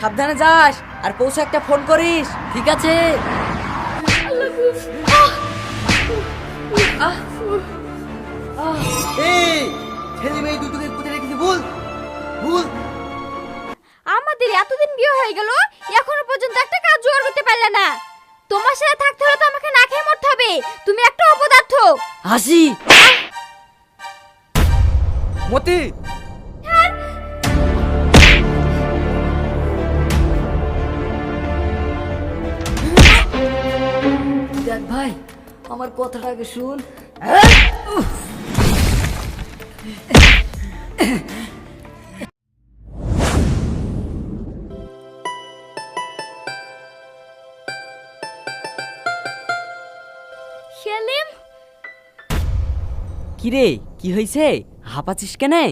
সাবধানে যাস আর পৌঁছে একটা ফোন করিস ঠিক আছে? এই ছেলে মেয়ে দুটোকে কোথায় রেখেছি ভুল ভুল আমাদের এতদিন বিয়ে হয়ে গেল এখনও পর্যন্ত একটা কাজ জোগাড় করতে পারলে না। তোমার সাথে থাকতে হলে তো আমাকে না খেয়ে মরতে হবে। তুমি একটা অপদার্থ। হাসি। মতি আমার কথা আগে শুন। সেলিম? কিরে কি হয়েছে হাঁপাচ্ছিস কেনে?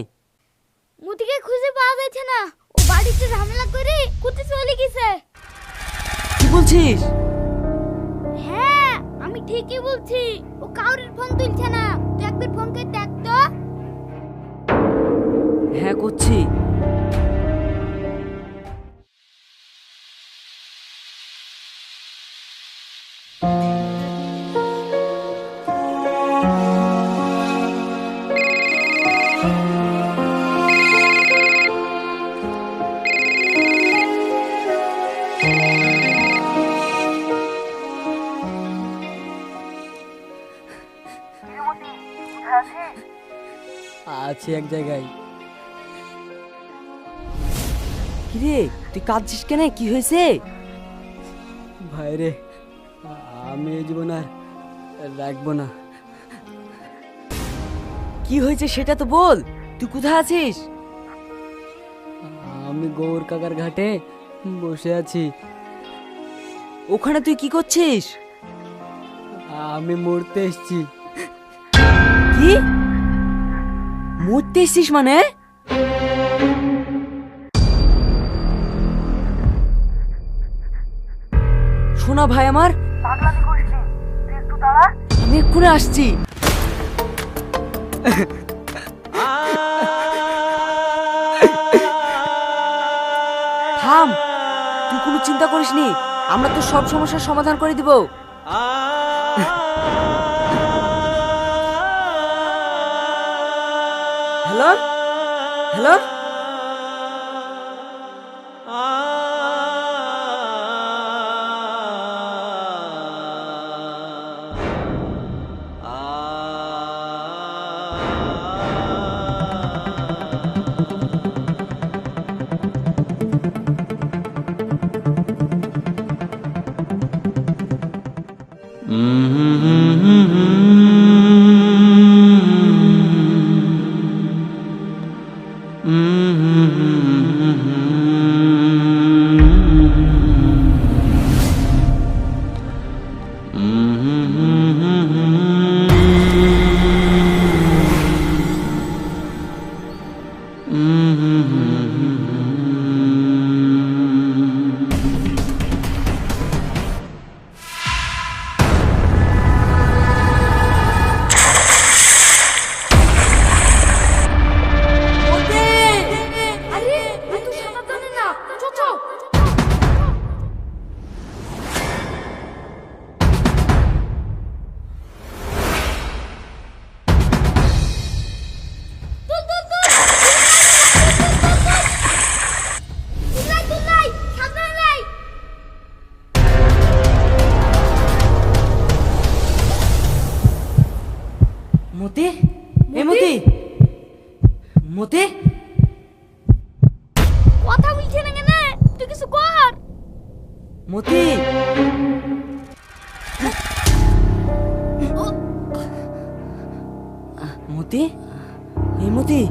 মুতিকে খুঁজে পাওয়া যাচ্ছে না। ও বাড়িতে ঝামেলা করে কোথায় চলে গেছে। কি বলছিস? আমি ঠিকই বলছি। ও কাউরির ফোন তুলছে না। তুই একবার ফোন করে দেখ তো। হ্যাঁ করছি। আছে এক জায়গায়। কিরে তুই কাঁদছিস কেন? কি হয়েছে? ভাই রে আমি এই জীবন আর রাখব না। কি হয়েছে সেটা তো বল তুই কোথায় আছিস? আমি গৌর কাকার ঘাটে বসে আছি। ওখানে তুই কি করছিস? আমি মরতে এসছি। কি? মরতে এসছিস মানে? শোনা ভাই আমার। আমি এক্ষুনি আসছি। থাম, তুই কোনো চিন্তা করিস নি আমরা তো সব সমস্যার সমাধান করে দিব। মতে? এ মতে? মতে? কথা বলছে না কেন? তুই কিছু কর। মতি? মতি? এ মতি?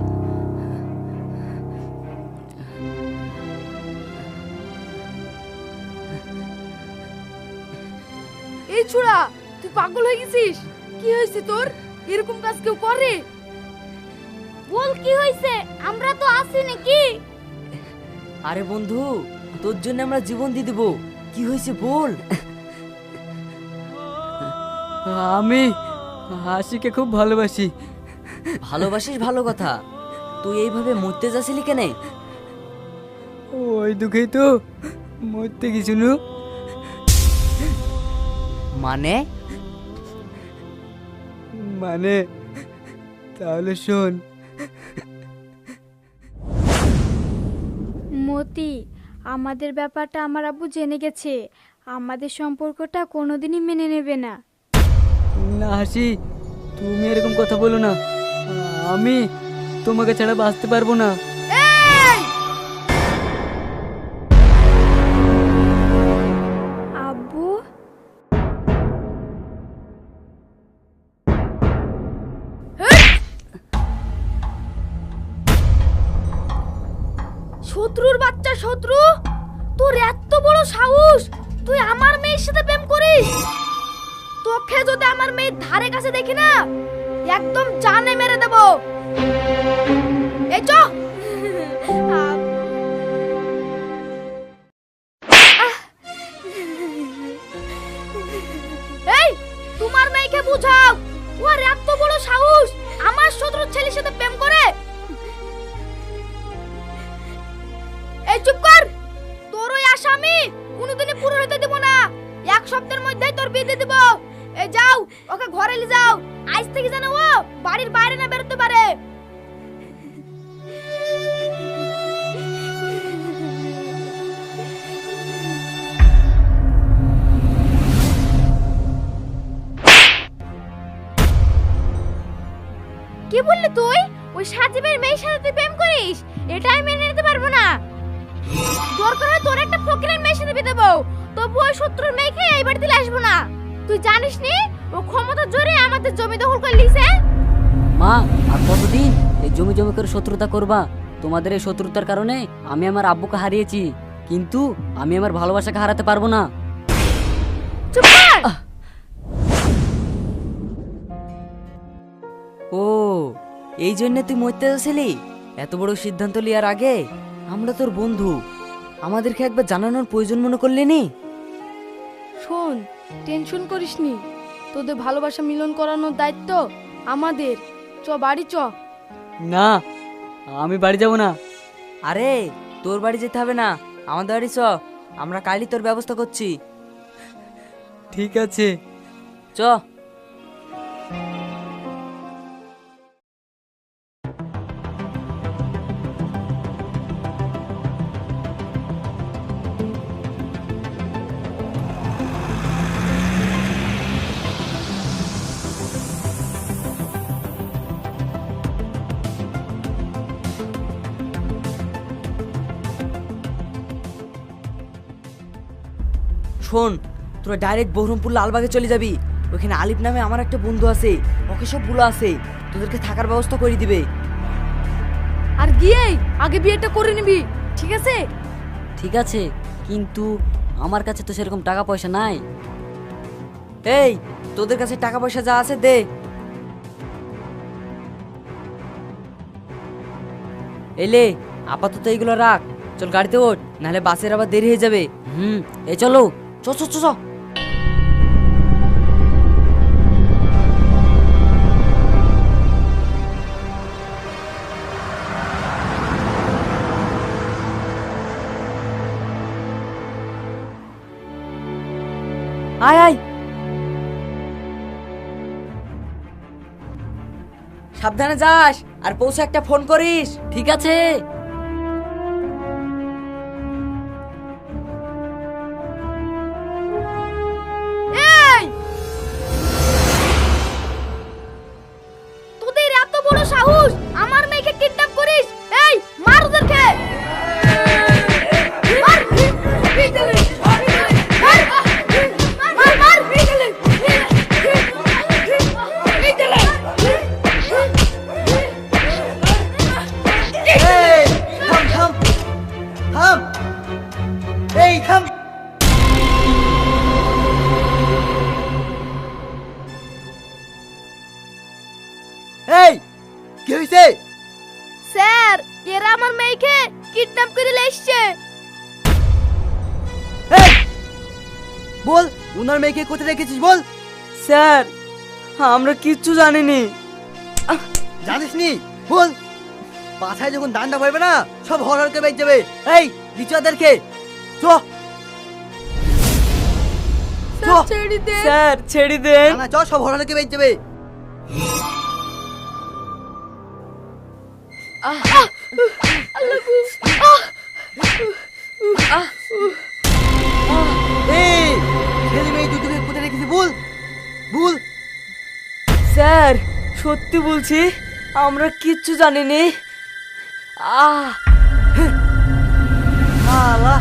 এই ছোড়া তুই পাগল হয়ে গেছিস? কি হয়েছে তোর? এরকম কাজ কেউ করে? বল কি হয়েছে? আমরা তো আছি নাকি? আরে বন্ধু তোর জন্য আমরা জীবন দিয়ে দেবো। কি হয়েছে বল? আমি হাসিকে খুব ভালোবাসি। ভালোবাসিস ভালো কথা। তুই এইভাবে মরতে যাচ্ছিলি কেন? ওই দুঃখেই তো মরতে গেছিল মানে? মানে? তাহলে শোন। মতি আমাদের ব্যাপারটা আমার আব্বু জেনে গেছে। আমাদের সম্পর্কটা কোনোদিনই মেনে নেবে না। না হাসি তুমি এরকম কথা বলো না। আমি তোমাকে ছাড়া বাঁচতে পারব না। শত্রুর বাচ্চা, শত্রু! তোর এত বড় সাহস! তুই আমার মেয়ের সাথে প্রেম করিস? তোকে যদি আমার মেয়ের ধারে কাছে দেখি না, একদম জানে মেরে দেব। এই চ! এই চুপ কর! তোর ওই আসামি কোনোদিনই পুরো হতে দেব না। এক সপ্তাহের মধ্যেই তোর বিয়ে দিয়ে দেব। এই যাও, ওকে ঘরে নিয়ে যাও। আজ থেকে জানো ও বাড়ির বাইরে না বেরোতে পারে। তবু ওই শত্রুর মেয়েকে এই বাড়িতে আসব না। তুই জানিস নি ও ক্ষমতা জোরে আমাদের জমি দখল করে লিছে মা আর কতদিন এই জমি জমি করে শত্রুতা করবা? তোমাদের এই শত্রুতার কারণে আমি আমার আব্বুকে হারিয়েছি কিন্তু আমি আমার ভালোবাসাকে হারাতে পারব না। চুপ কর! ও এই জন্য তুই মরতে যাচ্ছিলি এত বড় সিদ্ধান্ত লিয়ার আগে আমরা তোর বন্ধু। আমাদেরকে একবার জানানোর প্রয়োজন মনে করলে নি। শোন টেনশন করিস নি তোদের ভালোবাসা মিলন করানোর দায়িত্ব আমাদের। চ বাড়ি চ। না আমি বাড়ি যাব না। আরে তোর বাড়ি যেতে হবে না। আমাদের বাড়ি চ। আমরা কালই তোর ব্যবস্থা করছি। ঠিক আছে। চ। শোন তোরা ডাইরেক্ট বহরমপুর লালবাগে চলে যাবি। ওখানে আলিফ নামে আমার একটা বন্ধু আছে। ওকে সব বুলো আছে। তোদেরকে থাকার ব্যবস্থা করে দিবে। আর গিয়েই আগে বিয়েটা করে নিবি ঠিক আছে? ঠিক আছে কিন্তু আমার কাছে তো সেরকম টাকা পয়সা নাই। এই তোদের কাছে টাকা পয়সা যা আছে দে। এলে আপাতত এইগুলো রাখ। চল গাড়িতে ওঠ নাহলে বাসের আবার দেরি হয়ে যাবে। হুম এই চলো। চ চ চ চ আয় আয় সাবধানে যাস, আর পৌঁছে একটা ফোন করিস, ঠিক আছে? এরা আমার মেয়েকে কিডন্যাপ করে নিয়ে বল উনার মেয়েকে কোথায় রেখেছিস বল? স্যার আমরা কিচ্ছু জানিনি। জানিস নি বল পাছায় যখন ডান্ডা পড়বে না সব হর হরকে বেঁচে যাবে। এই লিচুয়াদেরকে চ। দে। স্যার ছেড়ে দেন। না চ সব হর হরকে বেঁচে যাবে। এই ছেলে মেয়ে দুটোকে কোথায় রেখেছি ভুল ভুল স্যার সত্যি বলছি আমরা কিচ্ছু জানি নি আহ আল্লাহ।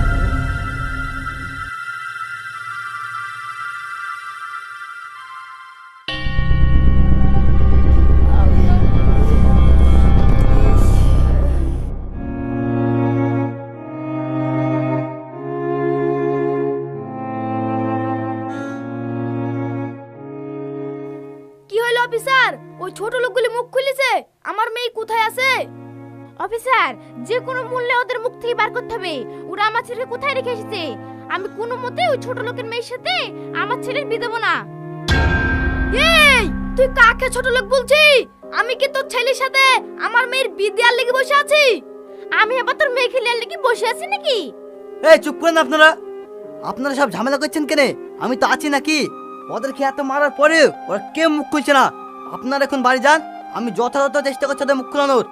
যে কোনো মূল্যে ওদের মুখ থেকে বার করতে হবে। ওরা আমার ছেলেকে কোথায় রেখে এসেছে? আমি কোনো মতে ওই ছোট লোকের মেয়ের সাথে আমার ছেলের বিয়ে দেবো না। এই, তুই কাকে ছোট লোক বলছি? আমি কি তোর ছেলের সাথে আমার মেয়ের বিয়ে দেওয়ার লেগে বসে আছি? আমি আবার তোর মেয়ে খেলে লেগে বসে আছি নাকি? এই, চুপ করেন আপনারা। আপনারা সব ঝামেলা করছেন কেন? আমি তো আছি নাকি? ওদেরকে এত মারার পরে ওরা কেউ মুখ খুলছে না। আপনারা এখন বাড়ি যান, আমি যথাযথ চেষ্টা করছি ওদের মুখ খোলানোর।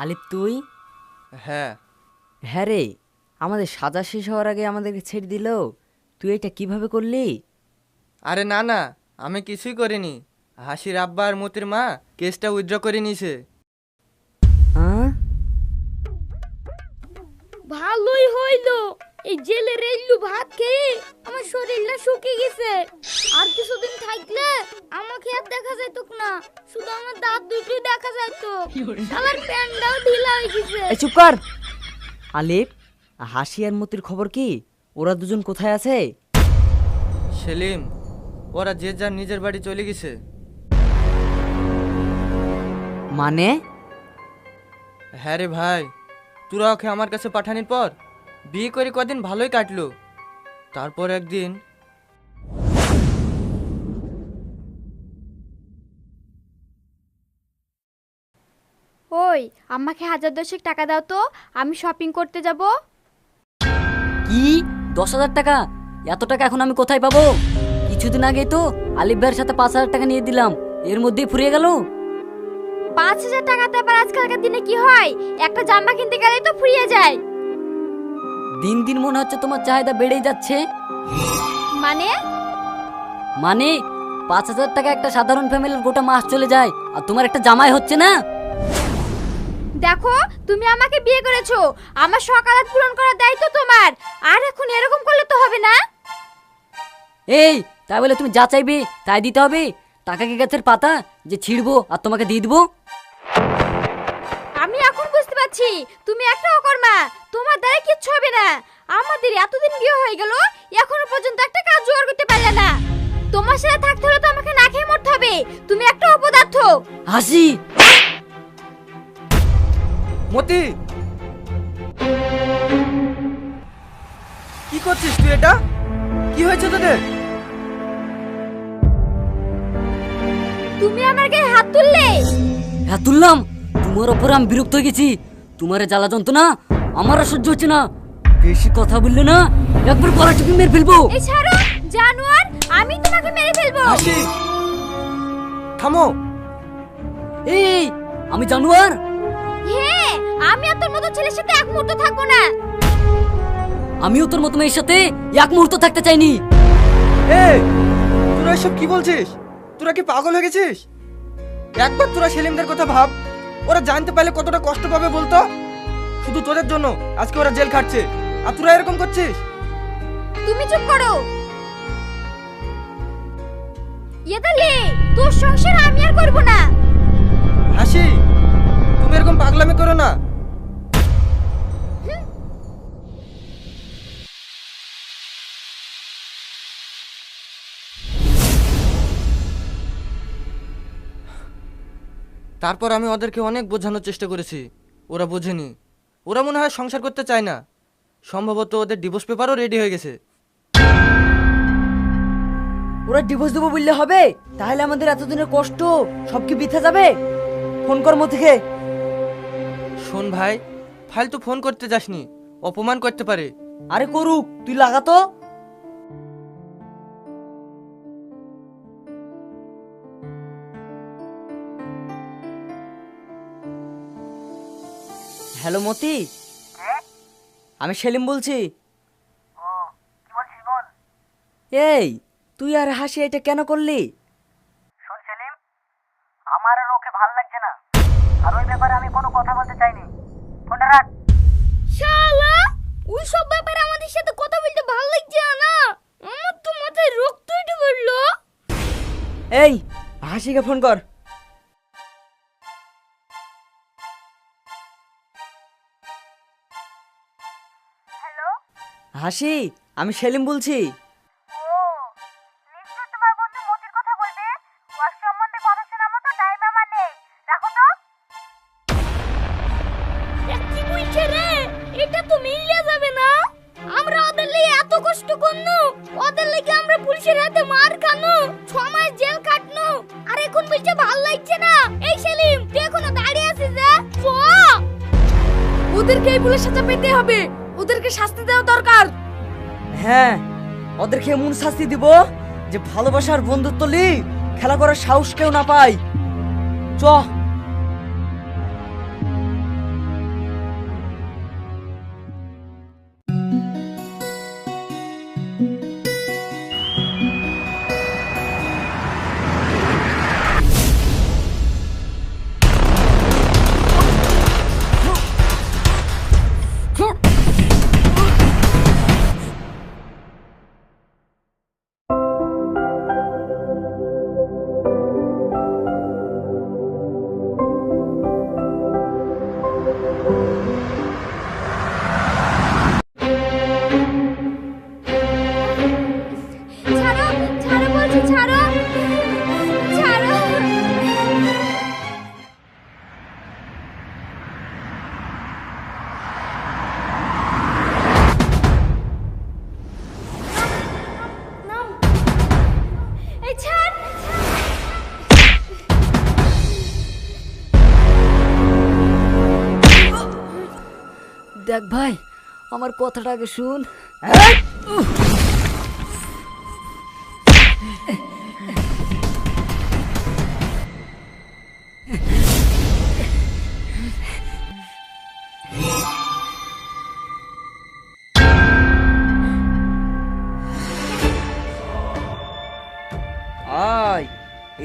আলিফ তুই? হ্যাঁ। হ্যাঁ রে আমাদের সাজা শেষ হওয়ার আগে আমাদেরকে ছেড়ে দিল। তুই এটা কীভাবে করলি? আরে না না আমি কিছুই করিনি। হাসির আব্বা আর মতির মা কেসটা উইথড্র করে নিয়েছে। এই জেলে রেলু ভাত খেয়ে আমার শরীরটা শুকিয়ে গেছে। আর কিছুদিন থাকলে আমাকে আর দেখা যেত না শুধু আমার দাঁত দুটোই দেখা যেত আমার প্যান্টটাও ঢিলা হয়ে গেছে। এই চুপ কর। আলিফ হাসি আর মতির খবর কি? ওরা দুজন কোথায় আছে? সেলিম ওরা যে যার নিজের বাড়ি চলে গেছে। মানে? হ্যাঁ রে ভাই তোরা ওকে আমার কাছে পাঠানোর পর? বিয়ে করে কদিন ভালোই কাটলো। তারপর একদিন ওই আমাকে হাজার দশেক টাকা দাও তো আমি শপিং করতে যাব। কি? দশ হাজার টাকা? এত টাকা এখন আমি কোথায় পাবো? কিছুদিন আগে তো আলিফ ভাইয়ের সাথে পাঁচ হাজার টাকা নিয়ে দিলাম এর মধ্যেই ফুরিয়ে গেল। পাঁচ হাজার টাকাতে আবার আজকালকার দিনে কি হয়? একটা জামা কিনতে গেলেই তো ফুরিয়ে যায়। দিন দিন মনে হচ্ছে তোমার চাহিদা বেড়েই যাচ্ছে। মানে? মানে পাঁচ হাজার টাকা একটা সাধারণ ফ্যামিলির গোটা মাস চলে যায় আর তোমার একটা জামাই হচ্ছে না? দেখো তুমি আমাকে বিয়ে করেছ। আমার সকালাত পূরণ করার দায়িত্ব তোমার। আর এখন এরকম করলে তো হবে না। এই তাই বলে তুমি যা চাইবে তাই দিতে হবে। টাকা কি গাছের পাতা যে ছিড়বো আর তোমাকে দিয়ে দিবো? আমি এখন পারছি তুমি একটা অকর্মা তোমার দ্বারা কিচ্ছু হবে না। আমাদের এতদিন বিয়ে হয়ে গেল এখনও পর্যন্ত একটা কাজ জোগাড় করতে পারলে না। তোমার সাথে থাকতে হলে তো আমাকে না খেয়ে মরতে হবে। তুমি একটা অপদার্থ। হাসি! মতি! কি করছিস তুই এটা? কি হয়েছে তোদের? তুমি আমার গায়ে হাত তুললে? হ্যাঁ তুললাম। তোমার ওপরে আমি বিরক্ত হয়ে গেছি। তোমার জ্বালা যন্ত্রণা আমার আর সহ্য হচ্ছে না। বেশি কথা বললে না একবার পড়া টিপি মেরে ফেলব। এই ছাড়ো জানোয়ার আমি তোমাকে মেরে ফেলব। হাসি থামো। এই আমি জানুয়ার। হ্যাঁ আমি আর তোর মতো ছেলের সাথে এক মুহূর্ত থাকব না। আমিও তোর মতো মেয়ের সাথে এক মুহূর্ত থাকতে চাইনি। এই তোরা এসব কি বলছিস? তোরা কি পাগল হয়ে গেছিস? একবার তোরা সেলিমদের কথা ভাব। ওরা জানতে পারলে কতটা কষ্ট পাবে বলতো? শুধু তোদের জন্য। আজকে ওরা জেল খাটছে। আর তোরা এরকম করছিস? তুমি চুপ করো। ইয়ে তাহলে তোর সংসার আমি আর করব না। হাসি তুমি এরকম পাগলামি করো না। তারপর আমি ওদেরকে অনেক বোঝানোর চেষ্টা করেছি। ওরা বোঝেনি। ওরা মনে হয় সংসার করতে চায় না। সম্ভবত ওদের ডিভোর্স পেপারও রেডি হয়ে গেছে। ওরা ডিভোর্স দেবো বললে হবে? তাহলে আমাদের এতদিনের কষ্ট সব কি বৃথা যাবে? ফোন কর্ম থেকে শোন ভাই ফালতু ফোন করতে যাসনি। অপমান করতে পারে। আরে করুক তুই লাগাতো হ্যালো মতি। আমি সেলিম বলছি। এই তুই আর হাসি এটা কেন করলি? আমার আর ওকে ভালো লাগছে না। আর ওই ব্যাপারে আমি কোনো কথা বলতে চাইনি। ফোনটা রাখ। শালা ওই সব ব্যাপারে আমাদের সাথে কথা বলতে ভালো লাগছে না। আমার তো মাথায় রক্ত উঠে পড়ল। এই হাসিকে ফোন কর। এ আমি বলছে। রে? এটা তো মিললে যাবে না। আমরা ওদের লিগে এত কষ্ট করনু। ওদের লিগে আমরা পুলিশের হাতে মার খানু। ছ মাস জেল কাটনু। আর এখন বলছে ভালো লাগছে না। এই সেলিম তুই এখনও দাঁড়িয়ে আছিস যে ওদেরকে এই পুলিশ সাথে পেতে হবে। ওদেরকে শাস্তি দেওয়া দরকার। হ্যাঁ ওদেরকে এমন শাস্তি দিব যে ভালোবাসার বন্ধুত্ব লি, খেলা করার সাহস কেউ না পায়। চ। দেখ ভাই আমার কথাটা আগে শুন।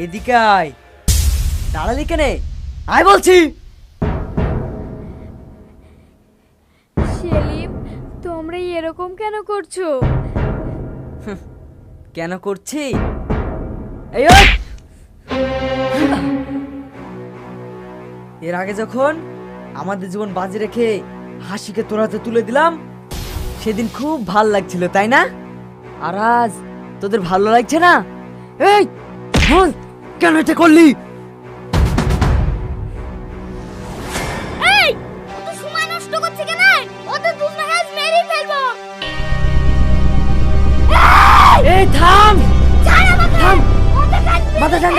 এদিকে আয়। দাঁড়ালি কেনে? আয় বলছি। তোমরা এরকম কেন করছ? কেন করছি? এর আগে যখন আমাদের জীবন বাজি রেখে হাসিকে তোরাতে তুলে দিলাম, সেদিন খুব ভালো লাগছিল, তাই না? আর আজ তোদের ভালো লাগছে না? এই কেন এটা করলি?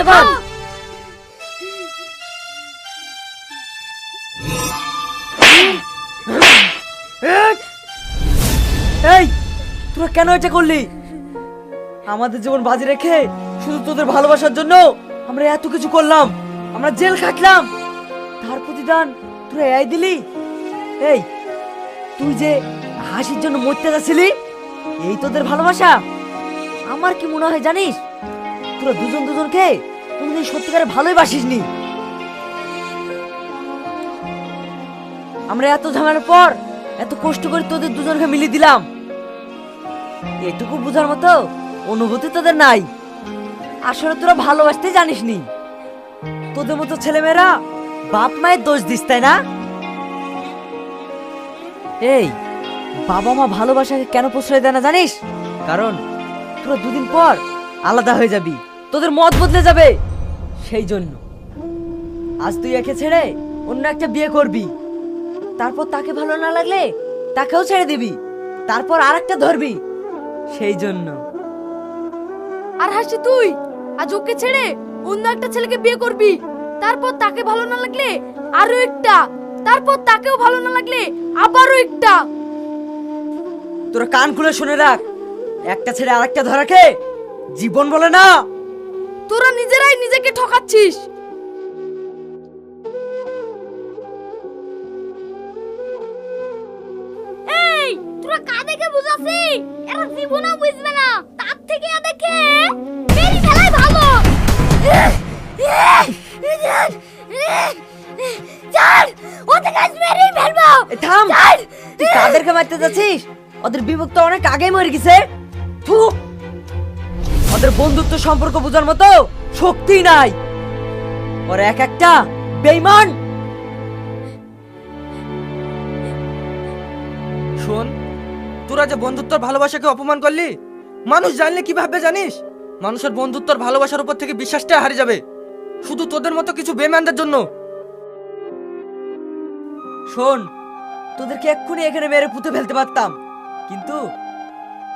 কর। এই, তোরা কেন এটা করলি? আমাদের জীবন বাজি রেখে শুধু তোদের ভালোবাসার জন্য আমরা এত কিছু করলাম। আমরা জেল খাটলাম। তার প্রতিদান তোরা এই দিলি? এই, তুই যে হাসির জন্য মরতে যাচ্ছিলি, এই তোদের ভালোবাসা? আমার কি মনে হয় জানিস? তোরা দুজন দুজনকে কোনদিন সত্যিকারে ভালোই বাসিসনি আমরা এত ঝামেলার পর এত কষ্ট করে তোদের দুজনকে মিলিয়ে দিলাম। এটুকু বোঝার মতো অনুভূতি তোদের নাই। আসলে তোরা ভালোবাসতে জানিস নি তোদের মতো ছেলেমেয়েরা বাপ মায়ের দোষ দিস, তাই না? এই, বাবা মা ভালোবাসাকে কেন প্রশ্রয় দেয় না জানিস? কারণ তোরা দুদিন পর আলাদা হয়ে যাবি। তোদের মত বদলে যাবে। সেই জন্য আজ তুই একে ছেড়ে অন্য একটা বিয়ে করবি। তারপর তাকে ভালো না লাগলে তাকেও ছেড়ে দিবি। তারপর আর একটা ধরবি। সেই জন্য আর হাসি তুই আজ ওকে ছেড়ে অন্য একটা ছেলেকে বিয়ে করবি। তারপর তাকে ভালো না লাগলে আরও একটা। তারপর তাকেও ভালো না লাগলে আবারও একটা। তোরা কান খুলে শুনে রাখ। একটা ছেড়ে আরেকটা ধরাকে জীবন বলে না। তোরা নিজেরাই নিজেকে ঠকাচ্ছিস। এই তোরা কাদেরকে বুঝাচ্ছি? এরা জীবনও বুঝবে না। তার থেকে এদেরকে মেরি ফেলাই ভালো। চার ওদের কাছে মেরেই ফেলব। থাম। তুই কাদেরকে মারতে যাচ্ছিস? ওদের বিভক্ত অনেক আগে মরে গেছে। থু ওদের বন্ধুত্ব সম্পর্ক বোঝার মতো শক্তি নাই। ওর এক একটা বেইমান শোন তোরা যে বন্ধুত্বর ভালোবাসাকে অপমান করলি মানুষ জানলে কি ভাববে জানিস? মানুষের বন্ধুত্বর ভালোবাসার উপর থেকে বিশ্বাসটা হারিয়ে যাবে। শুধু তোদের মতো কিছু বেমানদের জন্য। শোন তোদেরকে এক্ষুনি এখানে মেরে পুঁতে ফেলতে পারতাম। কিন্তু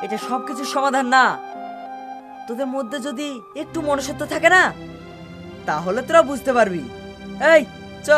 এটা সবকিছুর সমাধান না। তোদের মধ্যে যদি একটু মনুষ্যত্ব থাকে না তাহলে তোরা বুঝতে পারবি। এই চ।